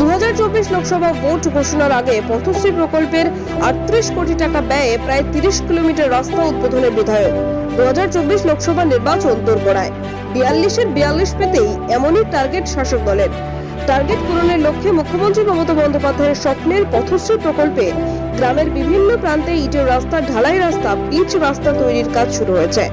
দুহাজার চব্বিশ লোকসভা ভোট ঘোষণার আগে পথশ্রী প্রকল্পের আটত্রিশ কোটি টাকা ব্যয়ে প্রায় তিরিশ কিলোমিটার রাস্তা উদ্বোধনের বিধায়ক। দুহাজার চব্বিশ লোকসভা নির্বাচন দোরগোড়ায়। বিয়াল্লিশের বিয়াল্লিশ পেতেই এমনই টার্গেট শাসক দলের। টার্গেট পূরণের লক্ষ্যে মুখ্যমন্ত্রী মমতা বন্দ্যোপাধ্যায়ের স্বপ্নের পথশ্রী প্রকল্পে গ্রামের বিভিন্ন প্রান্তে ইটের রাস্তা, ঢালাই রাস্তা পিচ রাস্তা তৈরির কাজ শুরু হয়েছে।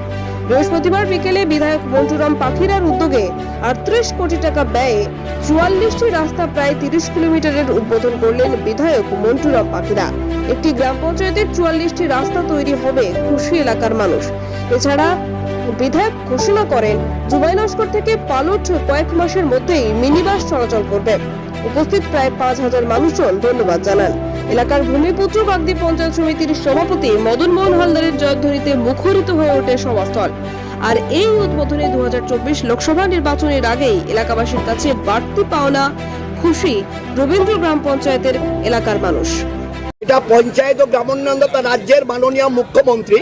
বৃহস্পতিবার বিকেলে বিধায়ক মন্টুরাম পাখিরার উদ্যোগে আটত্রিশ কোটি টাকা ব্যয়ে চুয়াল্লিশটি রাস্তা প্রায় তিরিশ কিলোমিটারের উদ্বোধন করলেন বিধায়ক মন্টুরাম পাখিরা। একটি গ্রাম পঞ্চায়েতের চুয়াল্লিশটি রাস্তা তৈরি হবে খুশি এলাকার মানুষ। এছাড়া বিধায়ক ঘোষণা করেন, জুবাই লস্কর থেকে পালট কয়েক মাসের মধ্যেই মিনিবাস চলাচল করবে। উপস্থিত প্রায় পাঁচ হাজার মানুষজন ধন্যবাদ জানান। এলাকার ভূমিপুত্র বাগদি পঞ্চায়েত সমিতির সভাপতি মদন মোহন হালদারের জয়ধ্বনিতে মুখরিত হয়ে ওঠে সভাস্থল। আর এই উদ্বোধনে দুহাজার চব্বিশ লোকসভা নির্বাচনের আগেই এলাকাবাসীর কাছে বাড়তি পাওনা, খুশি রবীন্দ্র গ্রাম পঞ্চায়েতের এলাকার মানুষ। এটা পঞ্চায়েত ও গ্রামোন্নয়ন তথা রাজ্যের মাননীয় মুখ্যমন্ত্রী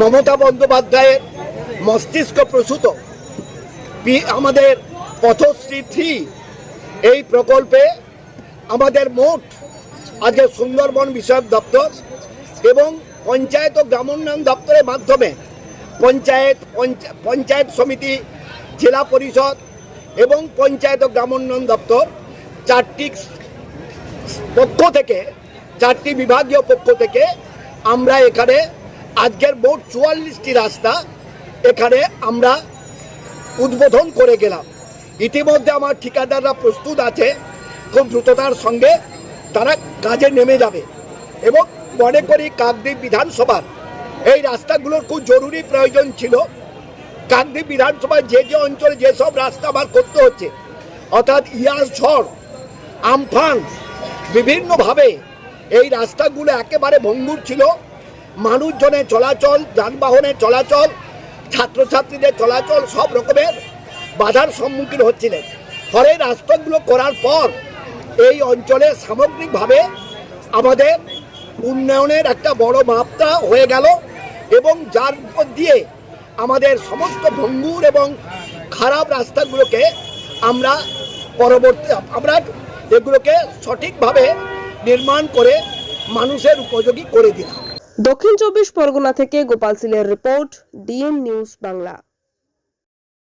মমতা বন্দ্যোপাধ্যায়ের মস্তিষ্ক প্রসূত। আমাদের পথশ্রী থ্রি এই প্রকল্পে আমাদের মোট আজকে সুন্দরবন বিষয়ক দপ্তর এবং পঞ্চায়েত ও গ্রামোন্নয়ন দপ্তরের মাধ্যমে পঞ্চায়েত পঞ্চায়েত সমিতি, জেলা পরিষদ এবং পঞ্চায়েত ও গ্রামোন্নয়ন দপ্তর চারটি পক্ষ থেকে, চারটি বিভাগীয় পক্ষ থেকে আমরা এখানে আজকের মোট চুয়াল্লিশটি রাস্তা এখানে আমরা উদ্বোধন করে গেলাম। ইতিমধ্যে আমার ঠিকাদাররা প্রস্তুত আছে, খুব দ্রুততার সঙ্গে তারা কাজে নেমে যাবে এবং মনে করি কাকদ্বীপ বিধানসভার এই রাস্তাগুলোর খুব জরুরি প্রয়োজন ছিল। কাকদ্বীপ বিধানসভায় যে যে অঞ্চলে যেসব রাস্তা আবার করতে হচ্ছে, অর্থাৎ ইয়াস ঝড়, আমফান, বিভিন্নভাবে এই রাস্তাগুলো একেবারে ভঙ্গুর ছিল। মানুষজনের চলাচল যানবাহনের চলাচল, ছাত্রছাত্রীদের চলাচল সব রকমের বাধার সম্মুখীন হচ্ছিলেন। ফলে রাস্তাগুলো করার পর এই অঞ্চলে সামগ্রিকভাবে আমাদের উন্নয়নের একটা বড় মাত্রা হয়ে গেল এবং যার দিয়ে আমাদের সমস্ত ভঙ্গুর এবং খারাপ রাস্তাগুলোকে আমরা পরবর্তী, আমরা এগুলোকে সঠিকভাবে নির্মাণ করে মানুষের উপযোগী করে দিলাম। দক্ষিণ চব্বিশ পরগনা থেকে গোপাল সিলের রিপোর্ট, ডিএন নিউজ বাংলা।